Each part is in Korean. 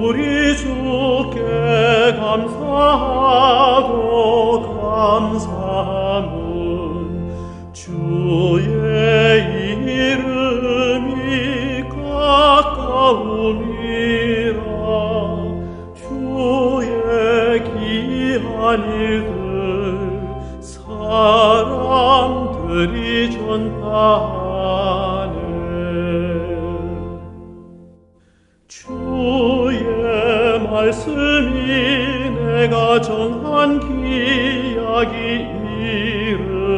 우리 주께 감사하고 감사함은 주의 이름이 가까움이라. 주의 귀한 일들 사람들이 전파 말씀이 내가 정한 기약이 이르면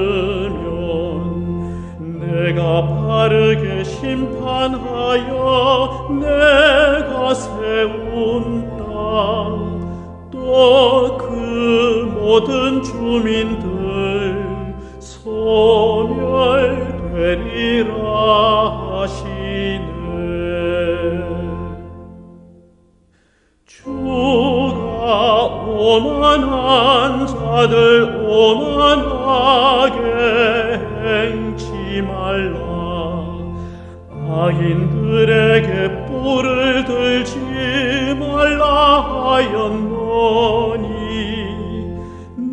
내가 바르게 심판하여 내가 세운 땅 또 그 모든 주민들 소멸되리라 하시 오만한 자들 오만하게 행치 말라. 악인들에게 뿔을 들지 말라 하였노니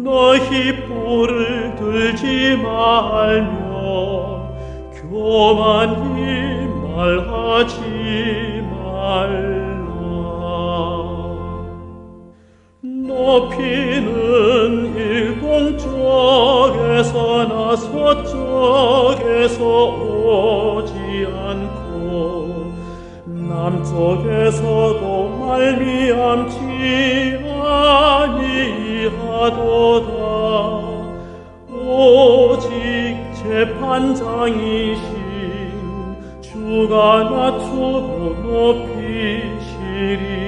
너희 뿔을 들지 말며 교만히 말하지 말 높이는 일동 쪽에서나 서쪽에서 오지 않고 남쪽에서도 말미암지 아니하도다. 오직 재판장이신 주가 낮추고 높이시리라